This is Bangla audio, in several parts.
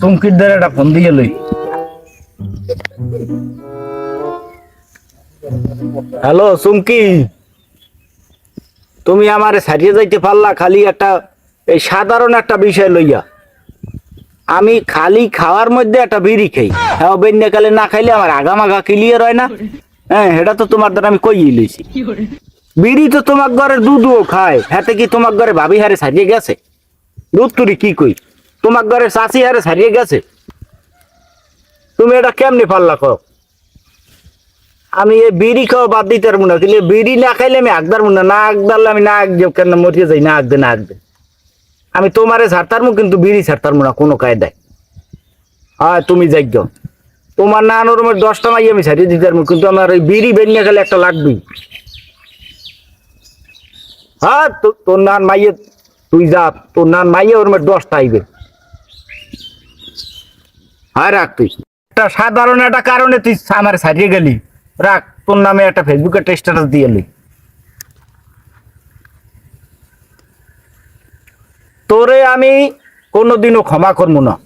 চমকির দ্বারা একটা ফোন দিয়ে লই। হ্যালো চুমকি। তুমি আমারে সারিয়ে যাইতে পারলা খালি একটা এই সাধারণ একটা বিষয় লইয়া। আমি খালি খাওয়ার মধ্যে একটা বিড়ি খাই। হ্যাঁ বেন্যাকালে না খাইলে আমার আগামাগা ক্লিয়ার হয় না। হ্যাঁ এটা তো তোমার দ্বারা আমি কই লইছি। বিড়ি তো তোমার ঘরে দুধও খায়। হাতে কি তোমার ঘরে ভাবি হারে সারিয়ে গেছে? দুধ তুরি কি কই? তোমার ঘরে চাষি হারে সারিয়ে গেছে। তুমি এটা কেমনি পারলা কো আমি এই বিড়ি খাওয়া বাদ দিতে পারব না, কিন্তু বিড়ি না খাইলে আমি আগদার না। না আগদারলে আমি না আগ কেন মরিয়ে যাই, না আগদে না আগদে আমি তোমারে ছাড়তার মু কিন্তু বিড়ি ছাড়তার না, কোনো কায়দায়। হ্যাঁ তুমি যাইজ তোমার না আনোর মধ্যে দশটা মাই আমি ছাড়িয়ে দিতে পারব, কিন্তু আমার ওই বিড়ি বেরিয়ে গেলে একটা লাগবেই। হ্যাঁ তোর নান মাইয়ে তুই যা, তোর নান মাইয়ে ওর মধ্যে দশটা আইবে। হ্যাঁ রাখ তুই। একটা সাধারণ একটা কারণে তুই আমার ছাড়িয়ে গেলি। রাখ, তোর নামে একটা ফেসবুকে একটা স্ট্যাটাস দিয়ে এলি তোরে আমি কোনোদিনও ক্ষমা করব না।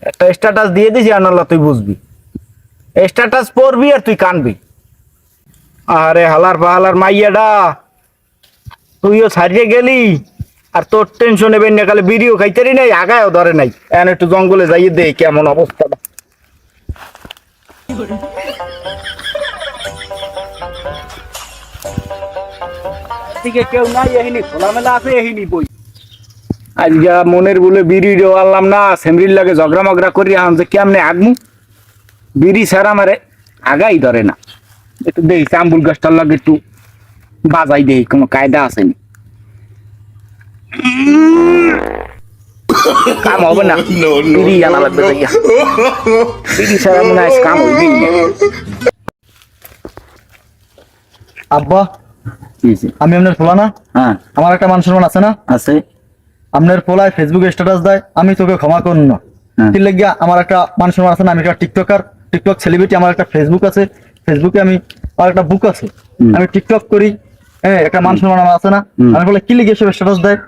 একটা স্ট্যাটাস দিয়ে দিছি আনাল্লা তুই বুঝবি। স্ট্যাটাস পড়বি আর তুই কানবি। আরে হালার পাহালার মাইয়াডা। তুইও ছাড়িয়ে গেলি। আর তোর টেনশন নেবেন না কালে বিড়িও খাইতেরি নাই, আগায়ও ধরে নাই। এখন একটু জঙ্গলে যাইয়ে দে কেমন অবস্থা। মনের বলে বিড়ি না লাগে ঝগড়া করি যে বিড়ি ছাড়া মারে আগাই ধরে না। একটু দেখি চাম্বুল গাছটার লাগে একটু বাজাই দেই কোনো কায়দা আসেনি কাম হবে না। বিড়ি আনা লাগবে যাইয়া বিড়ি ছাড়া মনে হয় কাম হইবেই না আব্বা আমি আপনার পোলা না? হ্যাঁ। আমার একটা মান সম্মান আছে না? আছে। আপনার পোলায় ফেসবুকে স্ট্যাটাস দেয় আমি তোকে ক্ষমা করুন না। হ্যাঁ। কি লাগিয়া আমার একটা মান সম্মান আছে না আমি একটা টিকটকার টিকটক সেলিব্রিটি আমার একটা ফেসবুক আছে। ফেসবুকে আমি আমার একটা বুক আছে। আমি টিকটক করি হ্যাঁ একটা মান সম্মান আছে না? আমি বলে কি লিখে এসব স্ট্যাটাস দেয়?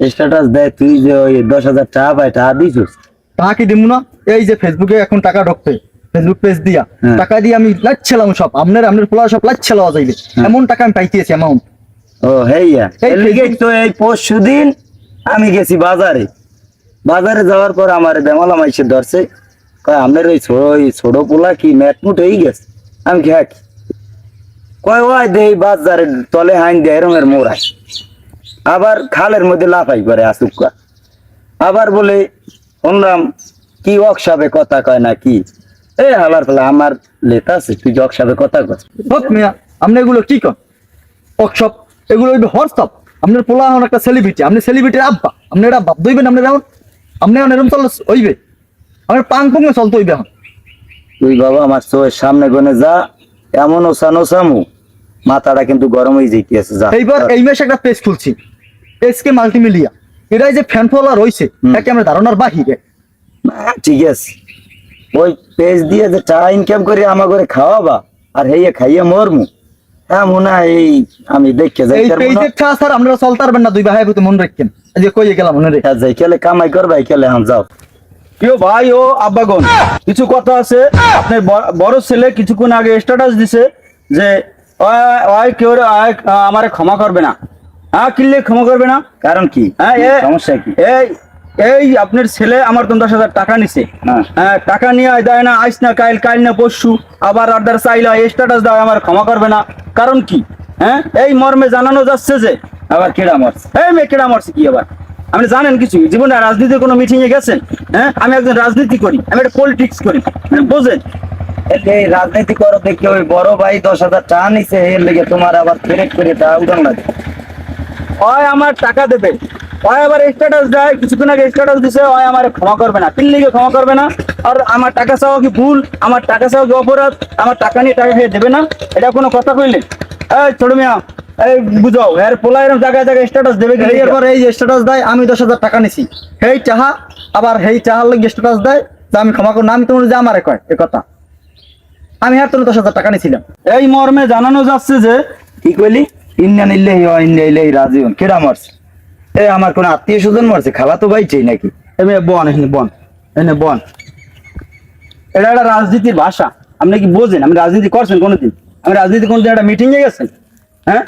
স্ট্যাটাস দেয় তুই যে ওই দশ হাজার টাকা পাই টাকা দিছিস টাকা কি দিব না? এই যে ফেসবুকে এখন টাকা ঢুকবে ফেসবুক পেজ দিয়া। হ্যাঁ। টাকা দিয়ে আমি লাচ্ছিলাম সব। আপনার আপনার পোলা সব লাচ্ছিলাম যাইবে। এমন টাকা আমি পাইতেছি অ্যামাউন্ট ও হেইয়া এই তো এই পরশু দিন আমি গেছি বাজারে। বাজারে যাওয়ার পর আমার বেমালা মাইসে ধরছে। কয় আপনার ওই ছোট পোলা কি ম্যাটমুট হয়ে গেছে? আমি কি হ্যাঁ কি? কয় ওই বাজারে তলে হাইন দেয় এরমের মোড়ায় আবার খালের মধ্যে লাফাই করে আসুকা। আবার বলে শুনলাম কি ওয়ার্কশপে কথা কয় না কি এ হালার ফেলা আমার লেতা আছে তুই ওয়ার্কশপে কথা কয় মিয়া আপনি এগুলো কি কন? ওয়ার্কশপ এগুলো হোয়াটসঅ্যাপ আপনার পোলা এখন একটা সেলিব্রিটি আপনি সেলিব্রিটির আব্বা আপনি এটা বাপ দইবেন আপনি এখন আপনি এখন এরকম চল হইবে। আমার পাং পুঙ্গে চলতে হইবে এখন। তুই বাবা আমার চোখের সামনে গনে যা এমন ওসানো সামু মাথাটা কিন্তু গরম হয়ে যাইতেছে যা। এইবার এই মাসে একটা পেজ খুলছি। এসকে মাল্টিমিডিয়া এরাই যে ফ্যান ফলোয়ার রয়েছে। একে আমরা ধারণার বাহিরে। হ্যাঁ, ঠিক আছে। ওই পেজ দিয়ে যে টাকা ইনকাম করে আমার করে খাওয়াবা আর হেয়ে খাইয়ে মরমু। হ্যাঁ মনে এই আমি দেখে যাই এই পেজের ছা স্যার আপনারা চলতে পারবেন না দুই ভাই ভাই মনে রাখেন। যে কইয়ে গেলাম মনে রেখে যাই কেলে কামাই করবা কেলে হাম যাও। ভাই ও আব্বাগন কিছু কথা আছে। আপনার বড় ছেলে কিছুক্ষণ আগে স্ট্যাটাস দিছে যে ওই- কেউ আমারে ক্ষমা করবে না। হ্যাঁ কিনলে ক্ষমা করবে না? কারণ কি? হ্যাঁ সমস্যা কি? এই এই আপনার ছেলে আমার তো দশ হাজার টাকা নিছে। হ্যাঁ। টাকা নিয়ে দেয় না আইস না কাইল কাইল না পরশু আবার অর্ডার চাইলা স্ট্যাটাস দেয় আমার ক্ষমা করবে না। কারণ কি? হ্যাঁ এই মর্মে জানানো যাচ্ছে যে আবার কেডা মারছে? এই মেয়ে কেডা মারছে কি আবার? আপনি জানেন কিছু? জীবনে রাজনীতির কোনো মিটিং এ গেছেন? হ্যাঁ? আমি একজন রাজনীতি করি আমি একটা পলিটিক্স করি মানে বোঝেন? এই রাজনীতি করো দেখে ওই বড় ভাই দশ হাজার টাকা নিছে এর লেগে তোমার আবার ফেরেট করে টাকা উঠান লাগে। ওই আমার টাকা দেবে ওই আবার স্ট্যাটাস দেয় কিছুক্ষণ আগে স্ট্যাটাস দিছে ওই আমার ক্ষমা করবে না পিল্লিকে ক্ষমা করবে না আর আমার টাকা চাওয়া কি ভুল? আমার টাকা চাওয়া কি অপরাধ? আমার টাকা নিয়ে টাকা খেয়ে দেবে না? এটা কোনো কথা কইলে এই ছোট মিয়া এই বুঝাও এর পোলা এরকম জায়গায় জায়গায় স্ট্যাটাস দেবে কি এর এই স্ট্যাটাস দেয় আমি দশ হাজার টাকা নিছি। হেই চাহা আবার হেই চাহার লাগে স্ট্যাটাস দেয় যে আমি ক্ষমা করুন। আমি তোমার যে আমারে কয় এ কথা। আমি হার তোর দশ হাজার টাকা নিছিলাম। এই মর্মে জানানো যাচ্ছে যে কি কইলি? ওয়া ইলাইহি রাজিউন। কেডা মারছে? এ আমার কোন আত্মীয় স্বজন মারছে? খালা তো ভাই চাই নাকি এমনি বন এখানে বন এখানে বন। এটা একটা রাজনীতির ভাষা। আপনি কি বোঝেন? আপনি রাজনীতি করছেন কোনোদিন? আমি রাজনীতি কোনোদিন একটা মিটিং এ গেছেন? হ্যাঁ?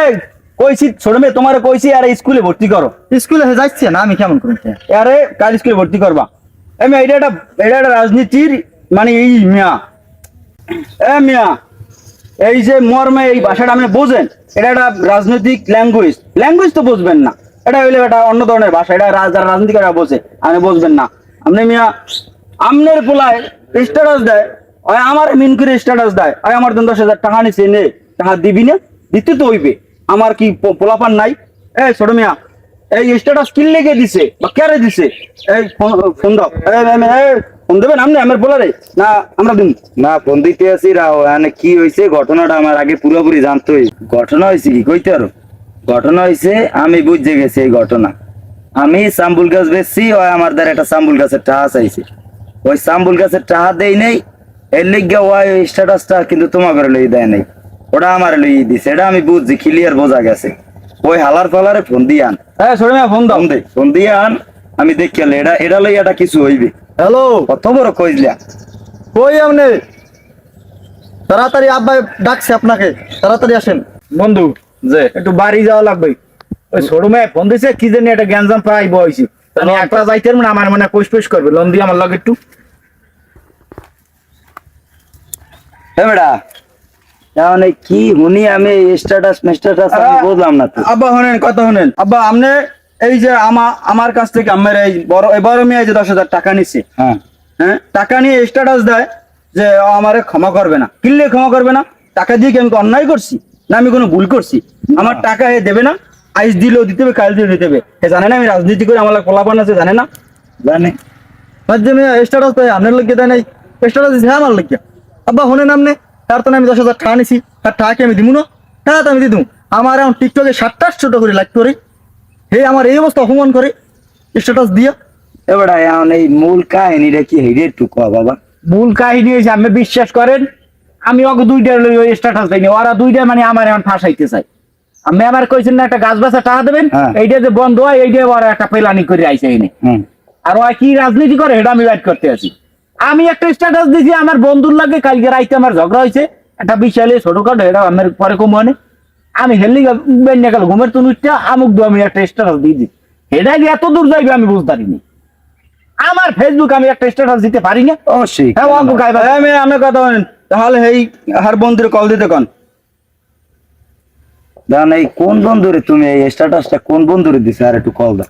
এই কইছি ছোট মেয়ে তোমার কইছি আর স্কুলে ভর্তি করো। স্কুলে যাচ্ছে না আমি কেমন করে আরে কাল স্কুলে ভর্তি করবা। এমনি এটা একটা এটা একটা রাজনীতির মানে এই মিয়া। এ মিয়া এই যে মর্মে এই ভাষাটা আপনি বোঝেন এটা একটা রাজনৈতিক ল্যাঙ্গুয়েজ ল্যাঙ্গুয়েজ তো বুঝবেন না। এটা হইলে একটা অন্য ধরনের ভাষা এটা যারা রাজনীতি করা বোঝে আপনি বুঝবেন না। আপনি মিয়া আমনের পোলায় স্ট্যাটাস দেয় ওই আমার মিন করে স্ট্যাটাস দেয় ওই আমার দশ হাজার টাকা নিচ্ছে নে। টাকা দিবি না, দিতে তো হইবে। আমার কি পোলাপান নাই? এই ছোট মিয়া, এই স্ট্যাটাস কি লেগে দিছে বা কেরে দিছে? এই ফোন- দাও। ফোন দেবেন আপনি? আমার পোলারে? না, আমরা দিন না, ফোন দিতে আসি রাও। মানে কি হয়েছে ঘটনাটা আমার আগে পুরোপুরি জানতোই ঘটনা হয়েছে কি? কইতে আরও ঘটনা হয়েছে আমি বুঝে গেছি এই ঘটনা। আমি সাম্বুল গাছ বেচছি, ওই আমার দ্বারা একটা সাম্বুল গাছের টাহা চাইছে। ওই সাম্বুল গাছের টাহা দেই নেই, এর লিগে ওই স্ট্যাটাসটা কিন্তু তোমাকে লই দেয় নাই। ওটা আমার লই দিছে এটা আমি বুঝছি ক্লিয়ার বোঝা গেছে। ওই হালার ফালারে ফোন দিয়ে আন। হ্যাঁ ছোট ফোন দাও। দে ফোন দিয়ে আন আমি দেখি এটা এটা লই এটা কিছু হইবে। হ্যালো? কত বড় কইলা কই আপনি? তাড়াতাড়ি আব্বা ডাকছে আপনাকে তাড়াতাড়ি আসেন। বন্ধু যে। একটু বাড়ি যাওয়া লাগবে। ওই মেয়ে ফোন দিছে কি জানি একটা গ্যাঞ্জাম প্রায় বয়সি আমি একলা যাইতে পারব না আমার মানে কোষ পোষ করবে। লোন দিয়ে আমার লগে একটু। বেড়া কি হুনি আমি স্ট্যাটাস আমি বুঝলাম না তো। আব্বা হনেন কথা হনেন আব্বা এই যে আমা আমার কাছ থেকে আমার এই বড় মেয়ে যে দশ হাজার টাকা হ্যাঁ। হ্যাঁ টাকা নিয়ে স্ট্যাটাস দেয় যে আমারে ক্ষমা করবে না। কিনলে ক্ষমা করবে না? টাকা দিয়ে কি আমি অন্যায় করছি? না আমি কোনো ভুল করছি? আমার টাকা এ দেবে না? আইস দিলেও দিতে হবে কাল দিলেও দিতে হবে। এ জানে না আমি রাজনীতি করে আমার পোলাপান আছে জানে না? জানি। মেয়ে স্ট্যাটাস দেয় আপনার লোক দেয় নাই। স্ট্যাটাস দিছে আমার লোক আব্বা হনেন আপনি। তার তো আমি দশ হাজার টাকা নিছি তার টাকা আমি দিব না? টাকা তো আমি দিদু আমার এখন টিকটকে সাতটা ছোট করে লাইক করে হে আমার এই অবস্থা অপমান করে স্ট্যাটাস দিয়া। এবারে এখন এই মূল কাহিনীটা কি হেরে একটু বাবা? মূল কাহিনী হয়েছে আপনি বিশ্বাস করেন? আমি ওকে দুইটা স্ট্যাটাস দেয়নি ওরা দুইটা মানে আমার এখন ফাঁসাইতে চাই আমি আমার কইছেন না একটা গাছ বাসা টাকা দেবেন হ্যাঁ। এইটা যে বন্ধ হয় এইটা ওরা একটা পেলানি করে আইসে এনে। আর ওরা কি রাজনীতি করে এটা আমি বাইট করতে আছি। আমি একটা স্ট্যাটাস দিয়েছি আমার বন্ধুর লাগে কালকে রাইতে আমার ঝগড়া হয়েছে একটা বিশালে ছোটখাটো এটা আমার পরে কম মানে আমি হেলি বেরিয়ে গেল ঘুমের তুনুটা আমুক দু আমি একটা স্ট্যাটাস দিয়ে দিই এটা যে এত দূর যাইবে আমি বুঝতে পারিনি। আমার ফেসবুক আমি একটা স্ট্যাটাস দিতে পারি না। অবশ্যই। হ্যাঁ অঙ্ক হ্যাঁ আমি কথা বলেন। তাহলে এই হার বন্ধুর কল দিতে কন। দান এই কোন বন্ধুরে তুমি এই স্ট্যাটাসটা কোন বন্ধুরে দিছে? আর একটু কল দাও।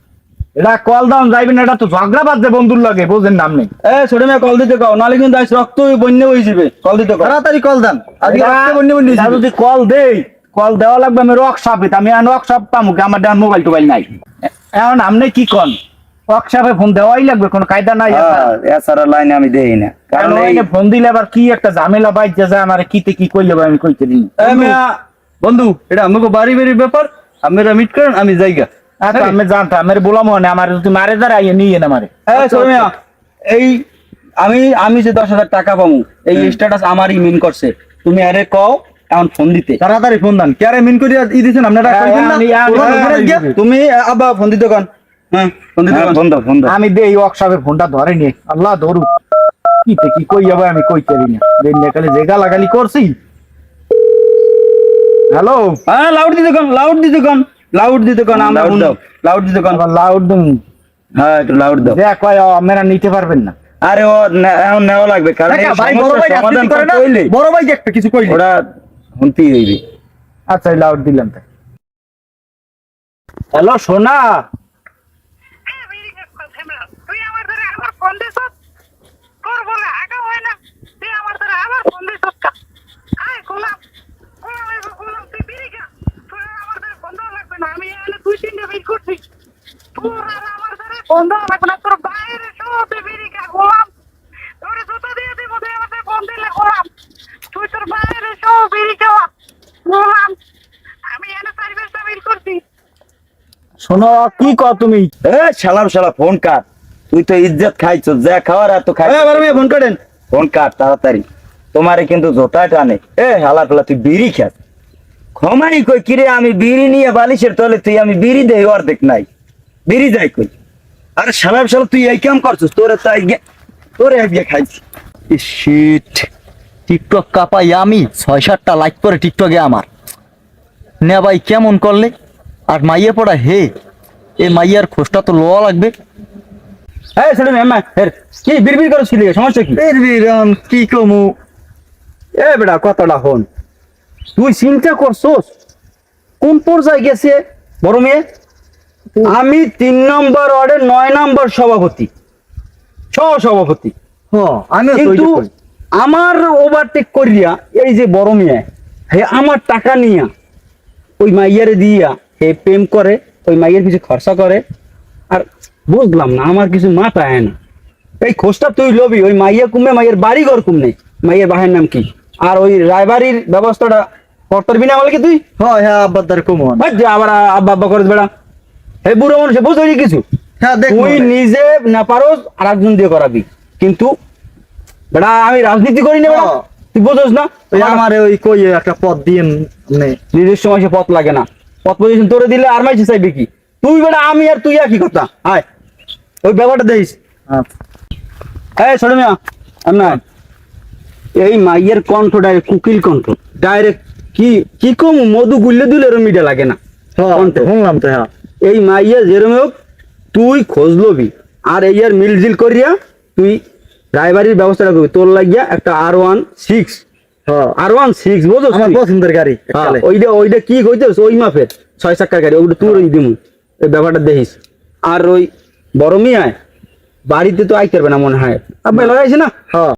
এটা কল ডাউন যাইবেন এটা তো ঝগড়া বাজছে বন্ধুর লাগে বোঝেন নাম নেই। এ ছোট মেয়ে কল দিতে কও নাহলে কিন্তু আজ রক্ত বন্য হয়ে যাবে কল দিতে কও। তাড়াতাড়ি কল দেন। আজকে বন্যে বন্যে। যদি কল দেই কল দেওয়া লাগবে আমি রক সাপিত আমি আর রক সাপ পামু আমার ডান মোবাইল টোবাইল নাই। এখন আপনি কি কন? রক সাপে ফোন দেওয়াই লাগবে কোনো কায়দা নাই হ্যাঁ, এছাড়া লাইনে আমি দেই না। কারণ ফোন দিলে আবার কি একটা ঝামেলা বাইতে যায় আমার কিতে কি কইলে আমি কইতে দিই বন্ধু এটা আমাকে বাড়ি বাড়ি ব্যাপার আপনারা মিট করেন আমি জায়গা আমি জানতাম আমার বললাম না আমার যদি মারে দাঁড়াই নিয়ে না মারে এ এই আমি আমি যে দশ হাজার টাকা পাবো এই স্ট্যাটাস আমারই মিন করছে। তুমি আরে কও এখন ফোন দিতে। তাড়াতাড়ি ফোন দেন। কেয়ারে মিন করে ই দিছেন? আপনারা তুমি আব্বা ফোন দিতে কন। হ্যাঁ হ্যাঁ, আমি দেই ওয়ার্কশপে ফোনটা ধরে নি আল্লাহ ধরু। কিতে কি কই যাবে আমি কইতে দিই না। দিন কালে যে গালাগালি করছি। হ্যালো? হ্যাঁ লাউড দিতে কন লাউড দিতে কন। লাউড দিতে কন আমরা। লাউড দিতে কন। লাউড দুম হ্যাঁ একটু লাউড দাও। যে কয় আপনারা নিতে পারবেন না। আরে ও এখন নেওয়া লাগবে কারণ ভাই বড় ভাই সমাধান রাজনীতি করে না বড় ভাই একটা কিছু কইলে। ওরা শুনতেই হইবে আচ্ছা লাউড দিলাম তাই। হ্যালো সোনা। তুই আমার ধরে আমার ফোন দিস তোর বলে আগা হয় না তুই আমার ধরে আমার ফোন দিস আয় গোলাম গোলাম এবার গোলাম তুই বিড়ি খা তোর আর আমার ধরে ফোন দেওয়া লাগবে না আমি এখানে দুই তিনটে বের করছি তোর আর আমার লাগবে না তোর বাইরে সব খা গোলাম। তোর জুতো দিয়ে দিব তুই আমাদের দিলে গোলাম। তুই তোর বাইরে সব খাওয়া গোলাম। আমি এখানে চারি পাঁচটা বের করছি। শোনো কি কও তুমি? এ শালার শালা ফোন কাট। তুই তো ইজ্জত খাইছো যা খাওয়ার আর তো খাই ফোন করেন ফোন কাট তাড়াতাড়ি। তোমারে কিন্তু জোতা টানে। এ হালা ফেলা তুই বিড়ি খাস। ক্ষমাই কই কিরে আমি বিড়ি নিয়ে বালিশের তলে তুই আমি বিড়ি দেই অর্ধেক নাই। বিড়ি যাই কই? আরে শালা শালা তুই এই কাম করছিস? তোরে তাই গে- তোরে আজকে খাইছি। শিট। টিকটক কাপাই আমি ছয় সাতটা লাইক করে টিকটকে আমার। নে ভাই কেমন করলে? আর মাইয়া পড়া হে এ মাইয়ার খোঁজটা তো লওয়া লাগবে। এই ছেলে মেয়ে হের কি বিড়বিড় করছিলি? সমস্যা কি? বিরাম কি কমু? এ বেটা কতটা হন তুই চিন্তা করছোস? কোন পর্যায়ে গেছে বড় মেয়ে? আমি তিন নম্বর ওয়ার্ডের নয় নম্বর সভাপতি। সহ সভাপতি হ কিন্তু আমার ওভারটেক করিয়া এই যে বড় মেয়ে হে আমার টাকা নিয়া ওই মাইয়ারে দিয়া হে প্রেম করে ওই মাইয়ের কিছু খরচা করে আর বুঝলাম না আমার কিছু মাথা আয় না। এই খোঁজটা তুই লবি ওই মাইয়া কুমে মাইয়ের বাড়ি ঘর কুমনে মাইয়ের বাহের নাম কি? আর ওই রায়বাড়ির ব্যবস্থাটা করতে বিনা বলে কি তুই? হ্যাঁ হ্যাঁ আব্বার দ্বার কমু আমি। বাদ যা আবার আব্বা আব্বা করে বেড়া। হে বুড়ো মানুষ বুঝলি কিছু? হ্যাঁ দেখ তুই নিজে না পারোস আর একজন দিয়ে করাবি। কিন্তু বেটা আমি রাজনীতি করি না বেটা হ্যাঁ। তুই বুঝোস না? আমার ওই কই একটা পদ দিন নে। নিজের সময় সে পথ লাগে না। পথ পজিশন তোরে দিলে আর মাইছে চাইবে কি? তুই বেটা আমি আর তুই একই কথা। আয়। ওই ব্যাপারটা দেখিস। এই ছোট মিয়া না এই মাইয়ের কণ্ঠ ডাইরেক্ট কুকিল কণ্ঠ। ডাইরেক্ট কি কি কম মধু গুললে দিলে এরম মিডা লাগে না। হ্যাঁ শুনলাম তো হ্যাঁ। এই মাইয়া যেরম হোক তুই খোঁজ লবি। আর এই আর মিলজিল করিয়া তুই রায়বাড়ির ব্যবস্থাটা করবি। তোর লাগিয়া একটা আর ওয়ান সিক্স হ্যাঁ। আর ওয়ান সিক্স বুঝো আমার পছন্দের গাড়ি ওইটা ওইটা কি কইতেছ? ওই মাপের। ছয় চাক্কার গাড়ি। ওইটা তোর ওই দিমু। এই ব্যাপারটা দেখিস। আর ওই বড় মিয়ায় বাড়িতে তো আইতে পারবে না মনে হয়। আপনি লাগাইছে না? হ্যাঁ।